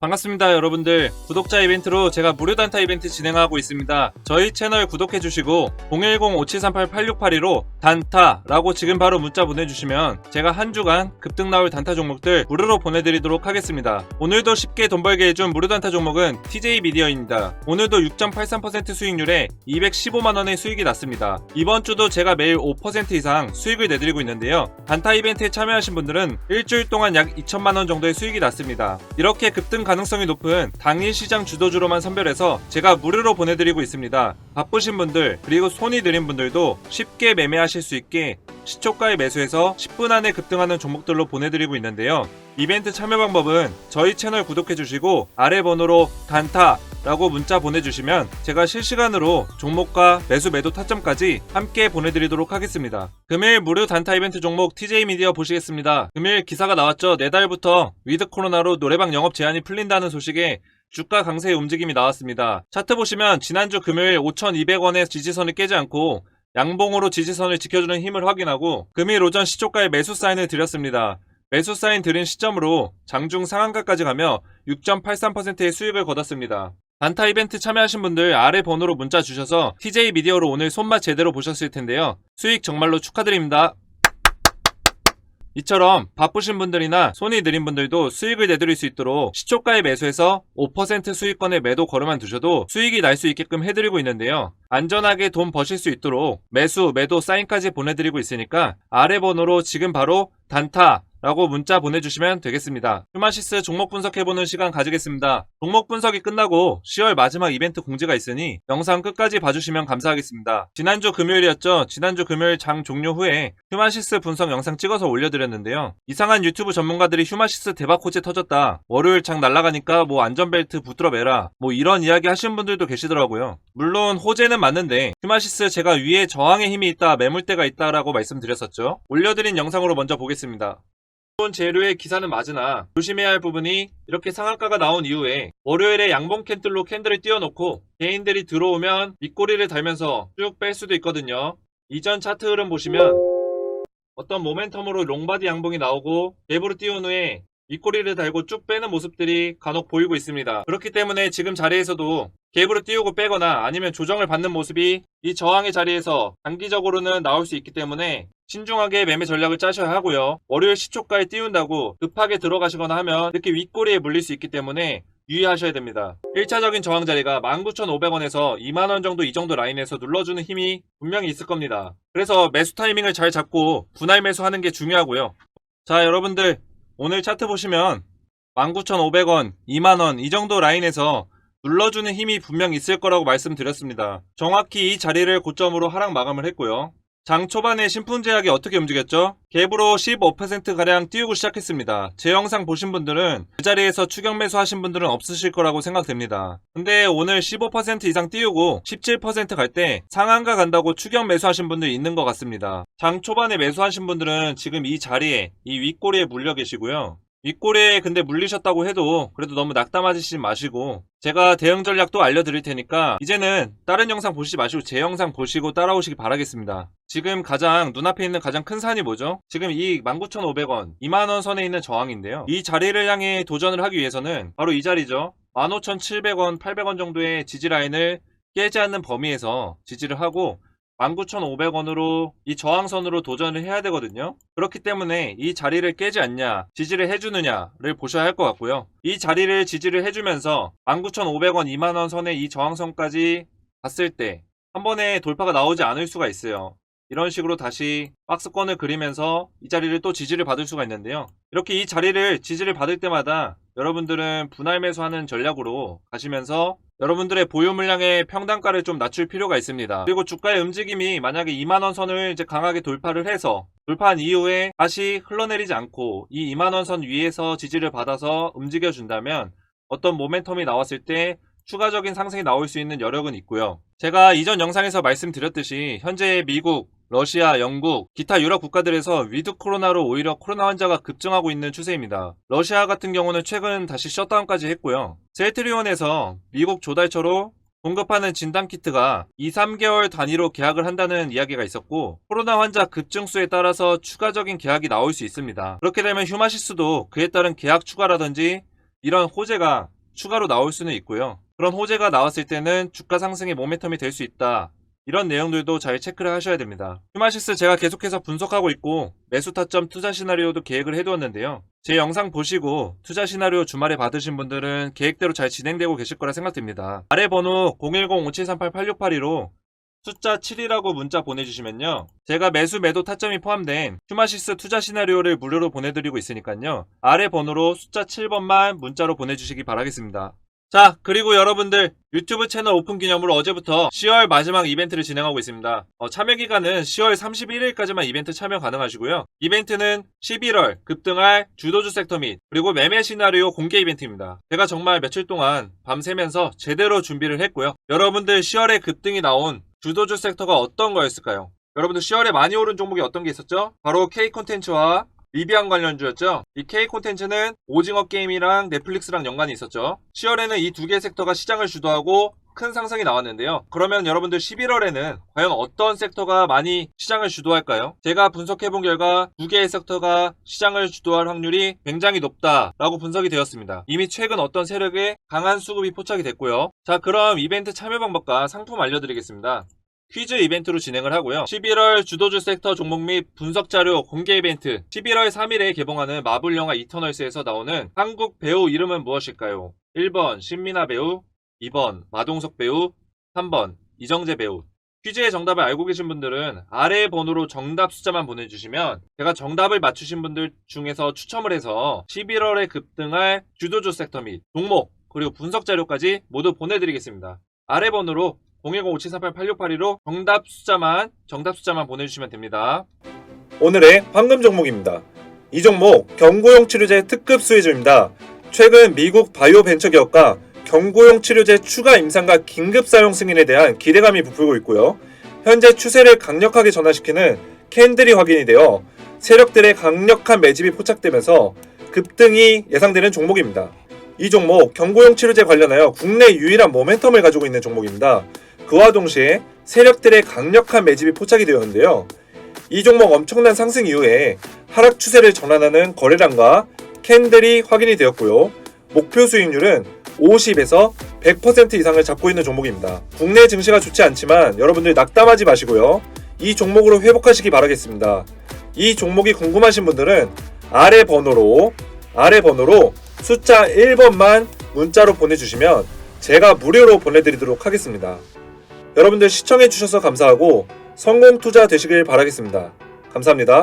반갑습니다 여러분들. 구독자 이벤트로 제가 무료 단타 이벤트 진행하고 있습니다. 저희 채널 구독해주시고 010-5738-8682로 단타라고 지금 바로 문자 보내주시면 제가 한 주간 급등 나올 단타 종목들 무료로 보내드리도록 하겠습니다. 오늘도 쉽게 돈 벌게 해준 무료 단타 종목은 TJ 미디어입니다. 오늘도 6.83% 수익률에 215만원의 수익이 났습니다. 이번 주도 제가 매일 5% 이상 수익을 내드리고 있는데요. 단타 이벤트에 참여하신 분들은 일주일 동안 약 2천만원 정도의 수익이 났습니다. 이렇게 급등 가능성이 높은 당일 시장 주도주로만 선별해서 제가 무료로 보내드리고 있습니다. 바쁘신 분들 그리고 손이 느린 분들도 쉽게 매매하실 수 있게 시초가에 매수해서 10분 안에 급등하는 종목들로 보내드리고 있는데요. 이벤트 참여 방법은 저희 채널 구독해주시고 아래 번호로 단타 라고 문자 보내주시면 제가 실시간으로 종목과 매수 매도 타점까지 함께 보내드리도록 하겠습니다. 금일 무료 단타 이벤트 종목 TJ 미디어 보시겠습니다. 금일 기사가 나왔죠. 내달부터 위드 코로나로 노래방 영업 제한이 풀린다는 소식에 주가 강세의 움직임이 나왔습니다. 차트 보시면 지난주 금요일 5,200원의 지지선을 깨지 않고 양봉으로 지지선을 지켜주는 힘을 확인하고 금일 오전 시초가에 매수 사인을 드렸습니다. 매수 사인 드린 시점으로 장중 상한가까지 가며 6.83%의 수익을 거뒀습니다. 단타 이벤트 참여하신 분들 아래 번호로 문자 주셔서 TJ 미디어로 오늘 손맛 제대로 보셨을 텐데요. 수익 정말로 축하드립니다. 이처럼 바쁘신 분들이나 손이 느린 분들도 수익을 내드릴 수 있도록 시초가에 매수해서 5% 수익권에 매도 걸어만 두셔도 수익이 날 수 있게끔 해드리고 있는데요. 안전하게 돈 버실 수 있도록 매수, 매도 사인까지 보내드리고 있으니까 아래 번호로 지금 바로 단타 라고 문자 보내주시면 되겠습니다. 휴마시스 종목 분석해보는 시간 가지겠습니다. 종목 분석이 끝나고 10월 마지막 이벤트 공지가 있으니 영상 끝까지 봐주시면 감사하겠습니다. 지난주 금요일이었죠. 지난주 금요일 장 종료 후에 휴마시스 분석 영상 찍어서 올려드렸는데요. 이상한 유튜브 전문가들이 휴마시스 대박 호재 터졌다. 월요일 장 날라가니까 뭐 안전벨트 붙들어 매라. 뭐 이런 이야기 하시는 분들도 계시더라고요. 물론 호재는 맞는데 휴마시스 제가 위에 저항의 힘이 있다, 매물대가 있다라고 말씀드렸었죠. 올려드린 영상으로 먼저 보겠습니다. 재료의 기사는 맞으나 조심해야 할 부분이 이렇게 상한가가 나온 이후에 월요일에 양봉 캔들로 캔들을 띄워놓고 개인들이 들어오면 밑꼬리를 달면서 쭉 뺄 수도 있거든요. 이전 차트 흐름 보시면 어떤 모멘텀으로 롱바디 양봉이 나오고 갭으로 띄운 후에 윗꼬리를 달고 쭉 빼는 모습들이 간혹 보이고 있습니다. 그렇기 때문에 지금 자리에서도 갭으로 띄우고 빼거나 아니면 조정을 받는 모습이 이 저항의 자리에서 단기적으로는 나올 수 있기 때문에 신중하게 매매 전략을 짜셔야 하고요. 월요일 시초가에 띄운다고 급하게 들어가시거나 하면 이렇게 윗꼬리에 물릴 수 있기 때문에 유의하셔야 됩니다. 1차적인 저항 자리가 19,500원에서 2만원 정도 이 정도 라인에서 눌러주는 힘이 분명히 있을 겁니다. 그래서 매수 타이밍을 잘 잡고 분할 매수하는 게 중요하고요. 자 여러분들 오늘 차트 보시면 19,500원, 2만원 이 정도 라인에서 눌러주는 힘이 분명 있을 거라고 말씀드렸습니다. 정확히 이 자리를 고점으로 하락 마감을 했고요. 장 초반에 신풍제약이 어떻게 움직였죠? 갭으로 15%가량 띄우고 시작했습니다. 제 영상 보신 분들은 그 자리에서 추격 매수 하신 분들은 없으실 거라고 생각됩니다. 근데 오늘 15% 이상 띄우고 17%갈 때 상한가 간다고 추격 매수 하신 분들 있는 것 같습니다. 장 초반에 매수하신 분들은 지금 이 자리에 이 윗꼬리에 물려 계시고요. 윗꼬리에 근데 물리셨다고 해도 그래도 너무 낙담하시지 마시고 제가 대응 전략도 알려드릴 테니까 이제는 다른 영상 보시지 마시고 제 영상 보시고 따라오시기 바라겠습니다. 지금 가장 눈앞에 있는 가장 큰 산이 뭐죠? 지금 이 19,500원, 2만원 선에 있는 저항인데요. 이 자리를 향해 도전을 하기 위해서는 바로 이 자리죠. 15,700원, 800원 정도의 지지 라인을 깨지 않는 범위에서 지지를 하고 19,500원으로 이 저항선으로 도전을 해야 되거든요. 그렇기 때문에 이 자리를 깨지 않냐, 지지를 해주느냐를 보셔야 할 것 같고요. 이 자리를 지지를 해주면서 19,500원, 2만원 선의 이 저항선까지 갔을 때 한 번에 돌파가 나오지 않을 수가 있어요. 이런 식으로 다시 박스권을 그리면서 이 자리를 또 지지를 받을 수가 있는데요. 이렇게 이 자리를 지지를 받을 때마다 여러분들은 분할 매수하는 전략으로 가시면서 여러분들의 보유 물량의 평단가를 좀 낮출 필요가 있습니다. 그리고 주가의 움직임이 만약에 2만원 선을 이제 강하게 돌파를 해서 돌파한 이후에 다시 흘러내리지 않고 이 2만원 선 위에서 지지를 받아서 움직여 준다면 어떤 모멘텀이 나왔을 때 추가적인 상승이 나올 수 있는 여력은 있고요. 제가 이전 영상에서 말씀드렸듯이 현재 미국, 러시아, 영국, 기타 유럽 국가들에서 위드 코로나로 오히려 코로나 환자가 급증하고 있는 추세입니다. 러시아 같은 경우는 최근 다시 셧다운까지 했고요. 셀트리온에서 미국 조달처로 공급하는 진단키트가 2, 3개월 단위로 계약을 한다는 이야기가 있었고 코로나 환자 급증수에 따라서 추가적인 계약이 나올 수 있습니다. 그렇게 되면 휴마시스도 그에 따른 계약 추가라든지 이런 호재가 추가로 나올 수는 있고요. 그런 호재가 나왔을 때는 주가 상승의 모멘텀이 될 수 있다. 이런 내용들도 잘 체크를 하셔야 됩니다. 휴마시스 제가 계속해서 분석하고 있고 매수 타점 투자 시나리오도 계획을 해두었는데요. 제 영상 보시고 투자 시나리오 주말에 받으신 분들은 계획대로 잘 진행되고 계실 거라 생각됩니다. 아래 번호 010-5738-8682로 숫자 7이라고 문자 보내주시면요. 제가 매수 매도 타점이 포함된 휴마시스 투자 시나리오를 무료로 보내드리고 있으니까요. 아래 번호로 숫자 7번만 문자로 보내주시기 바라겠습니다. 자, 그리고 여러분들 유튜브 채널 오픈 기념으로 어제부터 10월 마지막 이벤트를 진행하고 있습니다. 어, 참여 기간은 10월 31일까지만 이벤트 참여 가능하시고요. 이벤트는 11월 급등할 주도주 섹터 및 그리고 매매 시나리오 공개 이벤트입니다. 제가 정말 며칠 동안 밤새면서 제대로 준비를 했고요. 여러분들 10월에 급등이 나온 주도주 섹터가 어떤 거였을까요? 여러분들 10월에 많이 오른 종목이 어떤 게 있었죠? 바로 K 콘텐츠와 리비안 관련주였죠. 이 K 콘텐츠는 오징어 게임이랑 넷플릭스랑 연관이 있었죠. 10월에는 이 두 개의 섹터가 시장을 주도하고 큰 상승이 나왔는데요. 그러면 여러분들 11월에는 과연 어떤 섹터가 많이 시장을 주도할까요? 제가 분석해본 결과 두 개의 섹터가 시장을 주도할 확률이 굉장히 높다라고 분석이 되었습니다. 이미 최근 어떤 세력의 강한 수급이 포착이 됐고요. 자, 그럼 이벤트 참여 방법과 상품 알려드리겠습니다. 퀴즈 이벤트로 진행을 하고요. 11월 주도주 섹터 종목 및 분석 자료 공개 이벤트 11월 3일에 개봉하는 마블 영화 이터널스에서 나오는 한국 배우 이름은 무엇일까요? 1번 신민아 배우, 2번 마동석 배우, 3번 이정재 배우. 퀴즈의 정답을 알고 계신 분들은 아래 번호로 정답 숫자만 보내주시면 제가 정답을 맞추신 분들 중에서 추첨을 해서 11월에 급등할 주도주 섹터 및 종목 그리고 분석 자료까지 모두 보내드리겠습니다. 아래 번호로 010-5738-8682로 정답 숫자만 정답 숫자만 보내주시면 됩니다. 오늘의 황금 종목입니다. 이 종목 경구용 치료제 특급 수혜주입니다. 최근 미국 바이오 벤처 기업과 경구용 치료제 추가 임상과 긴급 사용 승인에 대한 기대감이 부풀고 있고요. 현재 추세를 강력하게 전환시키는 캔들이 확인이 되어 세력들의 강력한 매집이 포착되면서 급등이 예상되는 종목입니다. 이 종목 경구용 치료제 관련하여 국내 유일한 모멘텀을 가지고 있는 종목입니다. 그와 동시에 세력들의 강력한 매집이 포착이 되었는데요. 이 종목 엄청난 상승 이후에 하락 추세를 전환하는 거래량과 캔들이 확인이 되었고요. 목표 수익률은 50에서 100% 이상을 잡고 있는 종목입니다. 국내 증시가 좋지 않지만 여러분들 낙담하지 마시고요. 이 종목으로 회복하시기 바라겠습니다. 이 종목이 궁금하신 분들은 아래 번호로 아래 번호로 숫자 1번만 문자로 보내주시면 제가 무료로 보내드리도록 하겠습니다. 여러분들 시청해주셔서 감사하고 성공 투자 되시길 바라겠습니다. 감사합니다.